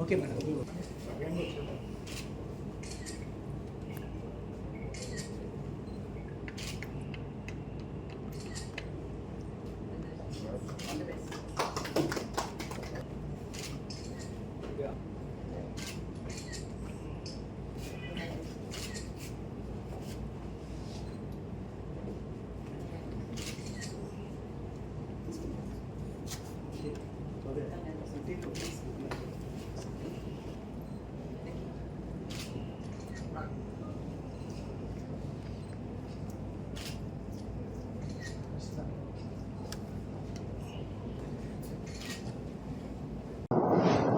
Okay madam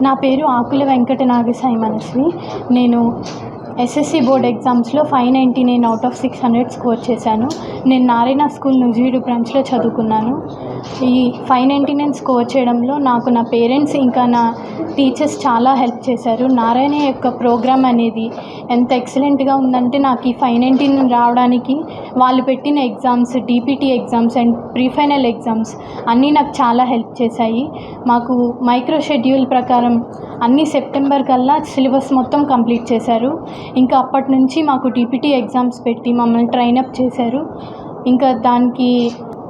నా పేరు ఆకుల వెంకట నాగసాయి మనస్వి నేను ఎస్ఎస్సి బోర్డ్ ఎగ్జామ్స్లో five ninety nine out of six hundred score చేశాను. నేను నారాయణ స్కూల్ నూజివీడు బ్రాంచ్లో చదువుకున్నాను. ఈ ఫైవ్ నైంటీ నైన్ స్కోర్ చేయడంలో నాకు నా పేరెంట్స్ ఇంకా నా టీచర్స్ చాలా హెల్ప్ చేశారు. నారాయణ యొక్క ప్రోగ్రామ్ అనేది ఎంత ఎక్సలెంట్గా ఉందంటే నాకు ఈ ఫైవ్ నైంటీ నైన్ రావడానికి వాళ్ళు పెట్టిన exams DPT exams and pre final exams అన్నీ నాకు చాలా హెల్ప్ చేశాయి. మాకు మైక్రో షెడ్యూల్ ప్రకారం అన్ని సెప్టెంబర్ కల్లా సిలబస్ మొత్తం కంప్లీట్ చేశారు. ఇంకా అప్పటి నుంచి మాకు డీపీటీ ఎగ్జామ్స్ పెట్టి మమ్మల్ని ట్రైన్ అప్ చేశారు. ఇంకా దానికి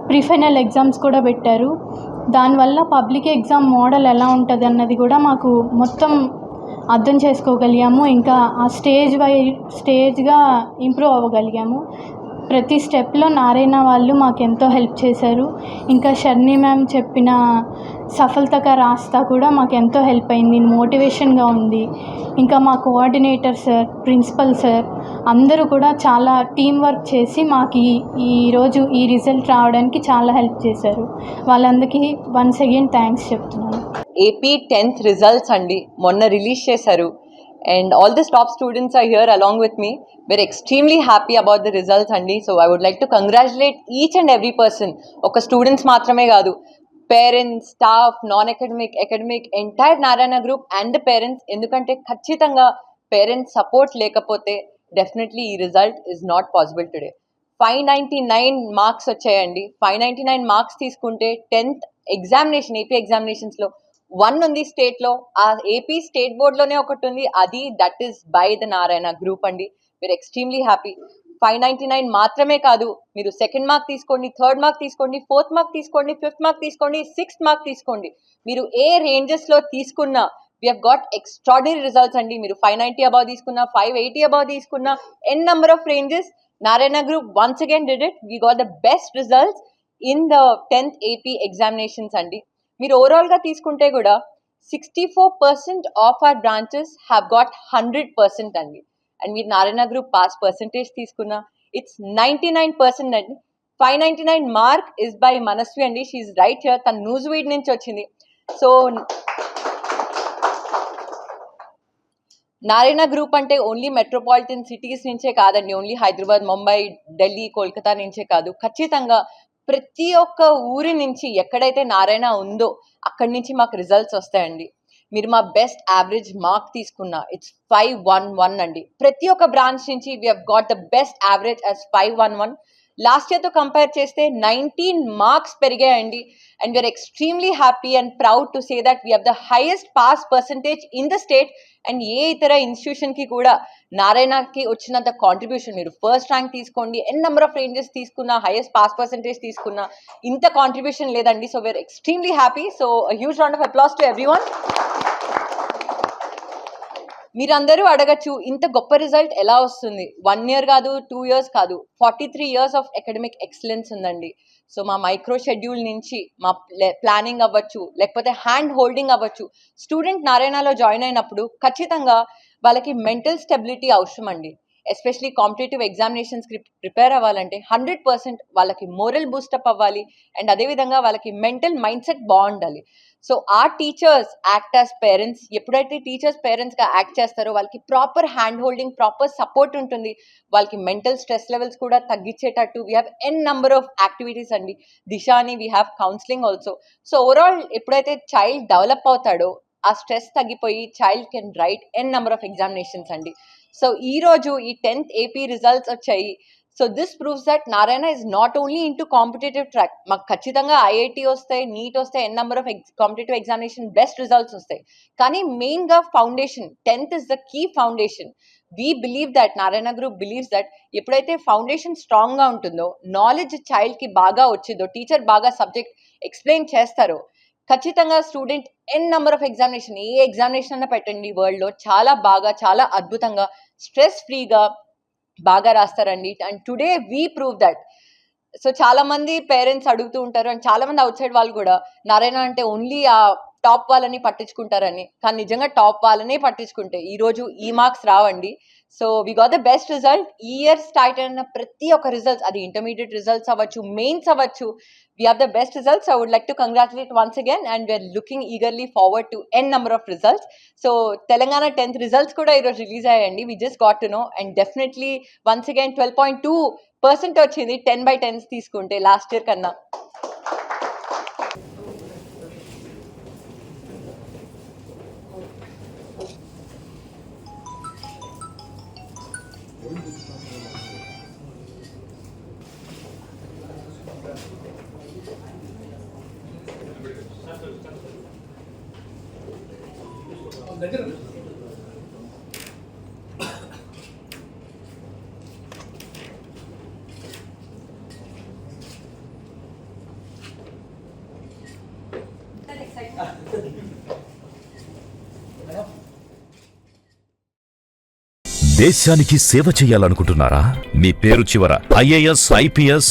ప్రీఫైనల్ ఎగ్జామ్స్ కూడా పెట్టారు. దానివల్ల పబ్లిక్ ఎగ్జామ్ మోడల్ ఎలా ఉంటుంది అన్నది కూడా మాకు మొత్తం అర్థం చేసుకోగలిగాము. ఇంకా ఆ స్టేజ్ వై స్టేజ్గా ఇంప్రూవ్ అవ్వగలిగాము. ప్రతి స్టెప్లో నారాయణ వాళ్ళు మాకు ఎంతో హెల్ప్ చేశారు. ఇంకా షర్ని మ్యామ్ చెప్పిన సఫలతగా రాస్తా కూడా మాకు ఎంతో హెల్ప్ అయింది. మోటివేషన్గా ఉంది. ఇంకా మా కోఆర్డినేటర్ సార్ ప్రిన్సిపల్ సార్ అందరూ కూడా చాలా టీం వర్క్ చేసి మాకు ఈ ఈరోజు ఈ రిజల్ట్ రావడానికి చాలా హెల్ప్ చేశారు. వాళ్ళందరికీ వన్స్ అగైన్ థ్యాంక్స్ చెప్తున్నాను. ఏపీ టెన్త్ రిజల్ట్స్ అండి. మొన్న రిలీజ్ చేశారు. And all this top students are here along with me we're extremely happy about the results అండి so I would like to congratulate each and every person ఒక students మాత్రమే కాదు. Parents staff non academic academic entire Narayana group and parents ఎందుకంటే ఖచ్చితంగా parents support లేకపోతే definitely ఈ result is not possible today five ninety nine marks వచ్చాయండి five ninety nine marks తీసుకుంటే tenth examination AP ఎగ్జామినేషన్స్లో వన్ ఉంది స్టేట్లో ఆ ఏపీ స్టేట్ బోర్డ్లోనే ఒకటి ఉంది. అది that is by the Narayana group అండి. మీరు extremely happy five ninety nine మాత్రమే కాదు మీరు సెకండ్ మార్క్ తీసుకోండి థర్డ్ మార్క్ తీసుకోండి ఫోర్త్ మార్క్ తీసుకోండి ఫిఫ్త్ మార్క్ తీసుకోండి సిక్స్త్ మార్క్ తీసుకోండి. మీరు ఏ రేంజెస్లో తీసుకున్నా we have got extraordinary results అండి. మీరు ఫైవ్ నైంటీ అబౌవ్ తీసుకున్నా ఫైవ్ ఎయిటీ అబౌవ్ తీసుకున్నా n number of ranges Narayana group once again did it we got the best results in the tenth AP examinations అండి. మీరు ఓవరాల్గా తీసుకుంటే కూడా sixty four percent of our branches have got hundred percent అండి. And మీరు Narayana group pass percentage తీసుకున్నా it's ninety nine percent అండి. Five ninety nine mark is by Manasvi అండి షీఈ్ రైట్ హియర్ తన న్యూస్ వీడ్ నుంచి వచ్చింది. సో నారాయణ గ్రూప్ అంటే only metropolitan cities నుంచే కాదండి. ఓన్లీ హైదరాబాద్ ముంబై ఢిల్లీ కోల్కతా నుంచే కాదు. ఖచ్చితంగా ప్రతి ఒక్క ఊరి నుంచి ఎక్కడైతే నారాయణ ఉందో అక్కడి నుంచి మాకు రిజల్ట్స్ వస్తాయండి. మీరు మా బెస్ట్ యావరేజ్ మార్క్ తీసుకున్న ఇట్స్ ఫైవ్ వన్ వన్ అండి. ప్రతి ఒక్క బ్రాంచ్ నుంచి we have got the best average as five one one last ఇయర్తో compare చేస్తే nineteen marks పెరిగాయండి. And we're extremely happy and proud to say that we have the highest pass percentage in the state and ఏ ఇతర ఇన్స్టిట్యూషన్కి కూడా నారాయణకి వచ్చినంత contribution మీరు first rank తీసుకోండి. ఎన్ number of ranges తీసుకున్నా highest pass percentage తీసుకున్నా ఇంత కాంట్రిబ్యూషన్ లేదండి. So we're extremely happy so huge round of applause to everyone మీరందరూ అడగచ్చు ఇంత గొప్ప రిజల్ట్ ఎలా వస్తుంది? వన్ ఇయర్ కాదు టూ ఇయర్స్ కాదు forty three years of academic excellence ఉందండి. సో మా మైక్రో షెడ్యూల్ నుంచి మా ప్లానింగ్ అవ్వచ్చు లేకపోతే హ్యాండ్ హోల్డింగ్ అవ్వచ్చు. స్టూడెంట్ నారాయణలో జాయిన్ అయినప్పుడు ఖచ్చితంగా వాళ్ళకి మెంటల్ స్టెబిలిటీ అవసరం అండి ఎస్పెషలీ కాంపిటేటివ్ ఎగ్జామినేషన్స్కి ప్రిపేర్ అవ్వాలంటే హండ్రెడ్ పర్సెంట్ వాళ్ళకి మోరల్ బూస్టప్ అవ్వాలి అండ్ అదేవిధంగా వాళ్ళకి మెంటల్ మైండ్ సెట్ బాగుండాలి. సో ఆ టీచర్స్ యాక్ట్ యాజ్ పేరెంట్స్. ఎప్పుడైతే టీచర్స్ పేరెంట్స్గా యాక్ట్ చేస్తారో వాళ్ళకి proper hand holding proper support ఉంటుంది. వాళ్ళకి మెంటల్ స్ట్రెస్ లెవెల్స్ కూడా తగ్గించేటట్టు. We have n number of activities అండి. దిశ అని we have counselling also so overall ఎప్పుడైతే చైల్డ్ డెవలప్ అవుతాడో ఆ స్ట్రెస్ తగ్గిపోయి child can write n number of examinations అండి. సో ఈ రోజు ఈ టెన్త్ ఏపీ రిజల్ట్స్ వచ్చాయి. So this proves that Narayana is not only into competitive track మాకు ఖచ్చితంగా ఐఐటి వస్తాయి నీట్ వస్తాయి n number of competitive examination best results వస్తాయి. కానీ మెయిన్గా foundation tenth is the key foundation we believe that Narayana group believes that ఎప్పుడైతే foundation స్ట్రాంగ్గా ఉంటుందో నాలెడ్జ్ చైల్డ్కి బాగా వచ్చిందో టీచర్ బాగా సబ్జెక్ట్ ఎక్స్ప్లెయిన్ చేస్తారో ఖచ్చితంగా student n number of examination A examination అన్న పెట్టండి వరల్డ్లో చాలా బాగా చాలా అద్భుతంగా స్ట్రెస్ ఫ్రీగా బాగా రాస్తారండి. And today we prove that so చాలా మంది పేరెంట్స్ అడుగుతూ ఉంటారు. అండ్ చాలా మంది అవుట్ సైడ్ వాళ్ళు కూడా నారాయణ అంటే ఓన్లీ ఆ టాప్ వాళ్ళని పట్టించుకుంటారని. కానీ నిజంగా టాప్ వాళ్ళనే పట్టించుకుంటే ఈరోజు ఈ మార్క్స్ రావండి. So we got the best result ఈ ఇయర్ స్టార్ట్ అయిన ప్రతి ఒక్క రిజల్ట్స్ అది ఇంటర్మీడియట్ రిజల్ట్స్ అవ్వచ్చు మెయిన్స్ అవ్వచ్చు we have the best results I would like to congratulate once again and we're looking eagerly forward to n number of results so Telangana tenth results కూడా ఈరోజు release అయ్యాయండి. We just got to know and definitely once again twelve point two percent వచ్చింది ten by tense తీసుకుంటే last year కన్నా. దగ్గర దేశానికి సేవ చేయాలనుకుంటున్నారా? మీ పేరు చివర ఐఏఎస్ ఐపీఎస్